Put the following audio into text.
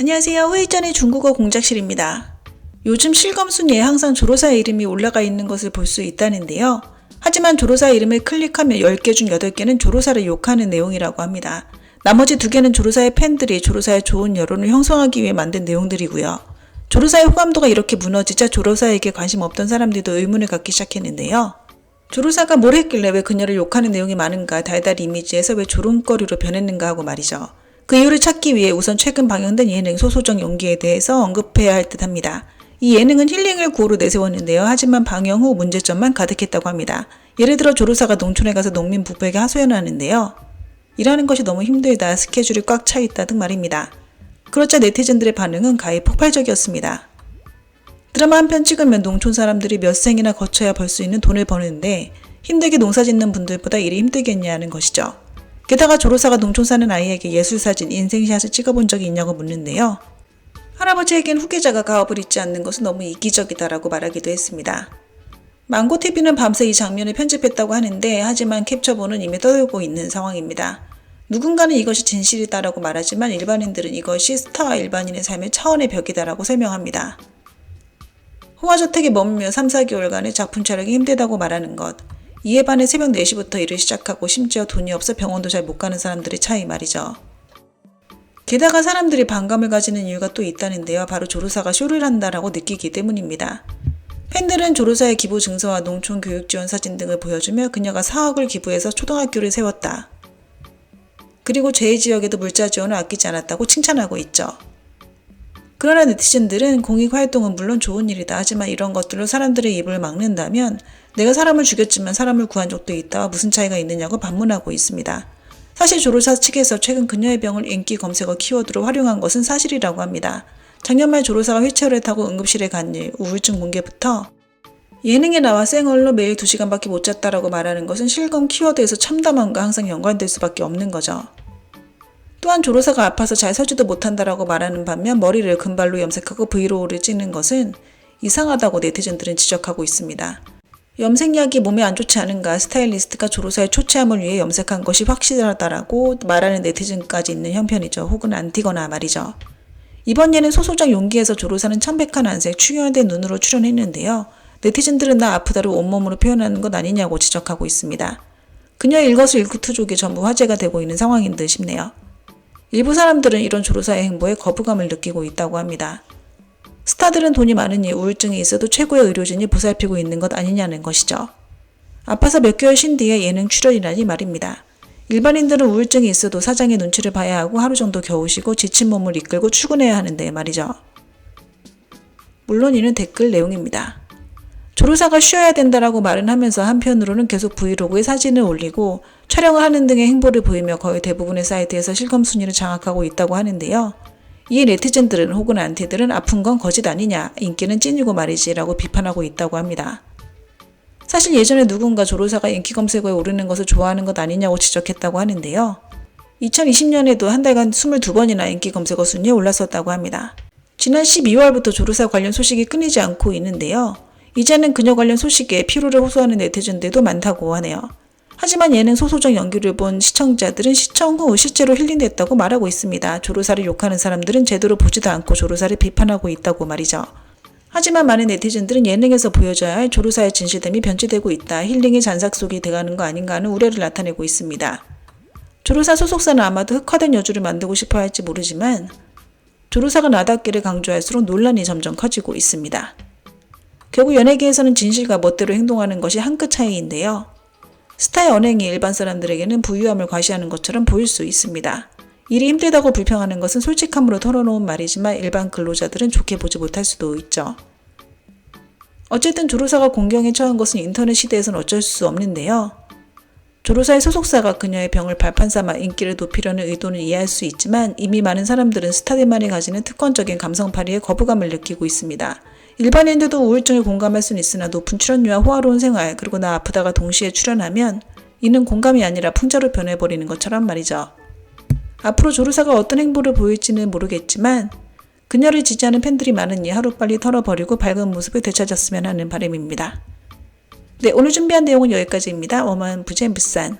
안녕하세요. 회의 전의 중국어 공작실입니다. 요즘 실검 순위에 항상 조로사 이름이 올라가 있는 것을 볼 수 있다는데요. 하지만 조로사 이름을 클릭하면 10개 중 8개는 조로사를 욕하는 내용이라고 합니다. 나머지 2개는 조로사의 팬들이 조로사의 좋은 여론을 형성하기 위해 만든 내용들이고요. 조로사의 호감도가 이렇게 무너지자 조로사에게 관심 없던 사람들도 의문을 갖기 시작했는데요. 조로사가 뭘 했길래 왜 그녀를 욕하는 내용이 많은가 달달이 이미지에서 왜 조롱거리로 변했는가 하고 말이죠. 그 이유를 찾기 위해 우선 최근 방영된 예능 소소정 용기에 대해서 언급해야 할 듯 합니다. 이 예능은 힐링을 구호로 내세웠는데요. 하지만 방영 후 문제점만 가득했다고 합니다. 예를 들어 조로사가 농촌에 가서 농민 부부에게 하소연하는데요. 일하는 것이 너무 힘들다, 스케줄이 꽉 차 있다 등 말입니다. 그렇자 네티즌들의 반응은 가히 폭발적이었습니다. 드라마 한 편 찍으면 농촌 사람들이 몇 생이나 거쳐야 벌 수 있는 돈을 버는데 힘들게 농사 짓는 분들보다 일이 힘들겠냐는 것이죠. 게다가 조로사가 농촌 사는 아이에게 예술사진, 인생샷을 찍어본 적이 있냐고 묻는데요. 할아버지에겐 후계자가 가업을 잊지 않는 것은 너무 이기적이다라고 말하기도 했습니다. 망고TV는 밤새 이 장면을 편집했다고 하는데 하지만 캡처본은 이미 떠돌고 있는 상황입니다. 누군가는 이것이 진실이다라고 말하지만 일반인들은 이것이 스타와 일반인의 삶의 차원의 벽이다라고 설명합니다. 호화저택에 머물며 3, 4개월간의 작품 촬영이 힘들다고 말하는 것. 이에 반해 새벽 4시부터 일을 시작하고 심지어 돈이 없어 병원도 잘 못 가는 사람들의 차이 말이죠. 게다가 사람들이 반감을 가지는 이유가 또 있다는데요. 바로 조로사가 쇼를 한다라고 느끼기 때문입니다. 팬들은 조로사의 기부 증서와 농촌 교육 지원 사진 등을 보여주며 그녀가 4억을 기부해서 초등학교를 세웠다. 그리고 제2지역에도 물자 지원을 아끼지 않았다고 칭찬하고 있죠. 그러나 네티즌들은 공익 활동은 물론 좋은 일이다. 하지만 이런 것들로 사람들의 입을 막는다면 내가 사람을 죽였지만 사람을 구한 적도 있다와 무슨 차이가 있느냐고 반문하고 있습니다. 사실 조로사 측에서 최근 그녀의 병을 인기 검색어 키워드로 활용한 것은 사실이라고 합니다. 작년 말 조로사가 휠체어를 타고 응급실에 간 일, 우울증 붕괴부터 예능에 나와 쌩얼로 매일 2시간밖에 못 잤다라고 말하는 것은 실검 키워드에서 참담함과 항상 연관될 수밖에 없는 거죠. 또한 조로사가 아파서 잘 서지도 못한다라고 말하는 반면 머리를 금발로 염색하고 브이로그를 찍는 것은 이상하다고 네티즌들은 지적하고 있습니다. 염색약이 몸에 안 좋지 않은가 스타일리스트가 조로사의 초췌함을 위해 염색한 것이 확실하다라고 말하는 네티즌까지 있는 형편이죠. 혹은 안티거나 말이죠. 이번 예는 소소장 용기에서 조로사는 창백한 안색, 충혈된 눈으로 출연했는데요. 네티즌들은 나 아프다를 온몸으로 표현하는 것 아니냐고 지적하고 있습니다. 그녀의 일거수일투족이 전부 화제가 되고 있는 상황인 듯 싶네요. 일부 사람들은 이런 조로사의 행보에 거부감을 느끼고 있다고 합니다. 스타들은 돈이 많으니 우울증이 있어도 최고의 의료진이 보살피고 있는 것 아니냐는 것이죠. 아파서 몇 개월 쉰 뒤에 예능 출연이라니 말입니다. 일반인들은 우울증이 있어도 사장의 눈치를 봐야 하고 하루 정도 겨우 쉬고 지친 몸을 이끌고 출근해야 하는데 말이죠. 물론 이는 댓글 내용입니다. 조로사가 쉬어야 된다라고 말은 하면서 한편으로는 계속 브이로그에 사진을 올리고 촬영을 하는 등의 행보를 보이며 거의 대부분의 사이트에서 실검 순위를 장악하고 있다고 하는데요. 이에 네티즌들은 혹은 안티들은 아픈 건 거짓 아니냐, 인기는 찐이고 말이지라고 비판하고 있다고 합니다. 사실 예전에 누군가 조로사가 인기 검색어에 오르는 것을 좋아하는 것 아니냐고 지적했다고 하는데요. 2020년에도 한 달간 22번이나 인기 검색어 순위에 올랐었다고 합니다. 지난 12월부터 조로사 관련 소식이 끊이지 않고 있는데요. 이제는 그녀 관련 소식에 피로를 호소하는 네티즌들도 많다고 하네요. 하지만 예능 소소정 연기를 본 시청자들은 시청 후 실제로 힐링됐다고 말하고 있습니다. 조로사를 욕하는 사람들은 제대로 보지도 않고 조로사를 비판하고 있다고 말이죠. 하지만 많은 네티즌들은 예능에서 보여줘야 할 조로사의 진실됨이 변질되고 있다. 힐링의 잔삭 속이 돼가는 거 아닌가 하는 우려를 나타내고 있습니다. 조로사 소속사는 아마도 흑화된 여주를 만들고 싶어 할지 모르지만 조로사가 나답기를 강조할수록 논란이 점점 커지고 있습니다. 결국 연예계에서는 진실과 멋대로 행동하는 것이 한 끗 차이인데요. 스타의 언행이 일반 사람들에게는 부유함을 과시하는 것처럼 보일 수 있습니다. 일이 힘들다고 불평하는 것은 솔직함으로 털어놓은 말이지만 일반 근로자들은 좋게 보지 못할 수도 있죠. 어쨌든 조로사가 공경에 처한 것은 인터넷 시대에선 어쩔 수 없는데요. 조로사의 소속사가 그녀의 병을 발판 삼아 인기를 높이려는 의도는 이해할 수 있지만 이미 많은 사람들은 스타들만이 가지는 특권적인 감성팔이에 거부감을 느끼고 있습니다. 일반인들도 우울증에 공감할 수는 있으나 높은 출연료와 호화로운 생활 그리고 나 아프다가 동시에 출연하면 이는 공감이 아니라 풍자로 변해버리는 것처럼 말이죠. 앞으로 조르사가 어떤 행보를 보일지는 모르겠지만 그녀를 지지하는 팬들이 많으니 하루빨리 털어버리고 밝은 모습을 되찾았으면 하는 바람입니다. 네, 오늘 준비한 내용은 여기까지입니다. 어만 부젠 부산